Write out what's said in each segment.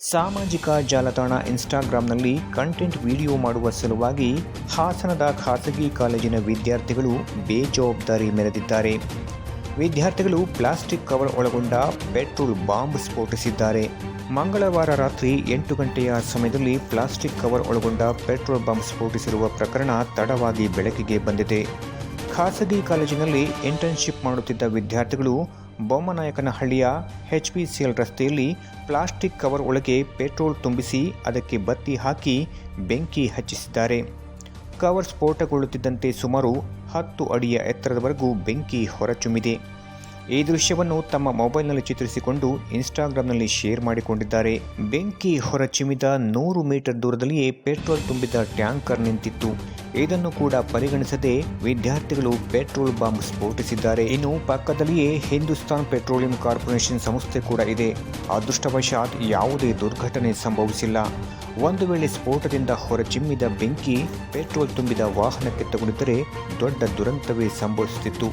ಸಾಮಾಜಿಕ ಜಾಲತಾಣ ಇನ್ಸ್ಟಾಗ್ರಾಂನಲ್ಲಿ content video ಮಾಡುವ ಸಲುವಾಗಿ ಹಾಸನದ ಖಾಸಗಿ ಕಾಲೇಜಿನ ವಿದ್ಯಾರ್ಥಿಗಳು ಬೇಜವಾಬ್ದಾರಿ ಮೆರೆದಿದ್ದಾರೆ. ವಿದ್ಯಾರ್ಥಿಗಳು ಪ್ಲಾಸ್ಟಿಕ್ ಕವರ್ ಒಳಗೊಂಡ ಪೆಟ್ರೋಲ್ ಬಾಂಬ್ ಸ್ಫೋಟಿಸಿದ್ದಾರೆ. ಮಂಗಳವಾರ ರಾತ್ರಿ ಎಂಟು ಗಂಟೆಯ ಸಮಯದಲ್ಲಿ ಪ್ಲಾಸ್ಟಿಕ್ ಕವರ್ ಒಳಗೊಂಡ ಪೆಟ್ರೋಲ್ ಬಾಂಬ್ ಸ್ಫೋಟಿಸಿರುವ ಪ್ರಕರಣ ತಡವಾಗಿ ಬೆಳಕಿಗೆ ಬಂದಿದೆ. ಖಾಸಗಿ ಕಾಲೇಜಿನಲ್ಲಿ ಇಂಟರ್ನ್ಶಿಪ್ ಮಾಡುತ್ತಿದ್ದ ವಿದ್ಯಾರ್ಥಿಗಳು ಬೊಮ್ಮನಾಯಕನಹಳ್ಳಿಯ ಎಲ್ ರಸ್ತೆಯಲ್ಲಿ ಪ್ಲಾಸ್ಟಿಕ್ ಕವರ್ ಒಳಗೆ ಪೆಟ್ರೋಲ್ ತುಂಬಿಸಿ ಅದಕ್ಕೆ ಬತ್ತಿ ಹಾಕಿ ಬೆಂಕಿ ಹಚ್ಚಿಸಿದ್ದಾರೆ. ಕವರ್ ಸ್ಫೋಟಗೊಳ್ಳುತ್ತಿದ್ದಂತೆ ಸುಮಾರು ಹತ್ತು ಅಡಿಯ ಎತ್ತರದವರೆಗೂ ಬೆಂಕಿ ಹೊರಚುಮ್ಮಿದೆ ಈ ದೃಶ್ಯವನ್ನು ತಮ್ಮ ಮೊಬೈಲ್ನಲ್ಲಿ ಚಿತ್ರಿಸಿಕೊಂಡು ಇನ್ಸ್ಟಾಗ್ರಾಂನಲ್ಲಿ ಶೇರ್ ಮಾಡಿಕೊಂಡಿದ್ದಾರೆ. ಬೆಂಕಿ ಹೊರಚಿಮ್ಮಿದ ನೂರು ಮೀಟರ್ ದೂರದಲ್ಲಿಯೇ ಪೆಟ್ರೋಲ್ ತುಂಬಿದ ಟ್ಯಾಂಕರ್ ನಿಂತಿತ್ತು. ಇದನ್ನು ಕೂಡ ಪರಿಗಣಿಸದೆ ವಿದ್ಯಾರ್ಥಿಗಳು ಪೆಟ್ರೋಲ್ ಬಾಂಬ್ ಸ್ಫೋಟಿಸಿದ್ದಾರೆ. ಇನ್ನು ಪಕ್ಕದಲ್ಲಿಯೇ ಹಿಂದೂಸ್ತಾನ್ ಪೆಟ್ರೋಲಿಯಂ ಕಾರ್ಪೊರೇಷನ್ ಸಂಸ್ಥೆ ಕೂಡ ಇದೆ. ಅದೃಷ್ಟವಶಾತ್ ಯಾವುದೇ ದುರ್ಘಟನೆ ಸಂಭವಿಸಿಲ್ಲ. ಒಂದು ವೇಳೆ ಸ್ಫೋಟದಿಂದ ಹೊರಚಿಮ್ಮಿದ ಬೆಂಕಿ, ಪೆಟ್ರೋಲ್ ತುಂಬಿದ ವಾಹನಕ್ಕೆ ತಗುಲಿದರೆ ದೊಡ್ಡ ದುರಂತವೇ ಸಂಭವಿಸುತ್ತಿತ್ತು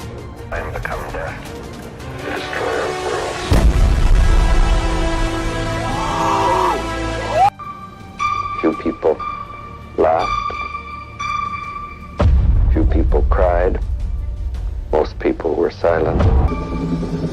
I were silent.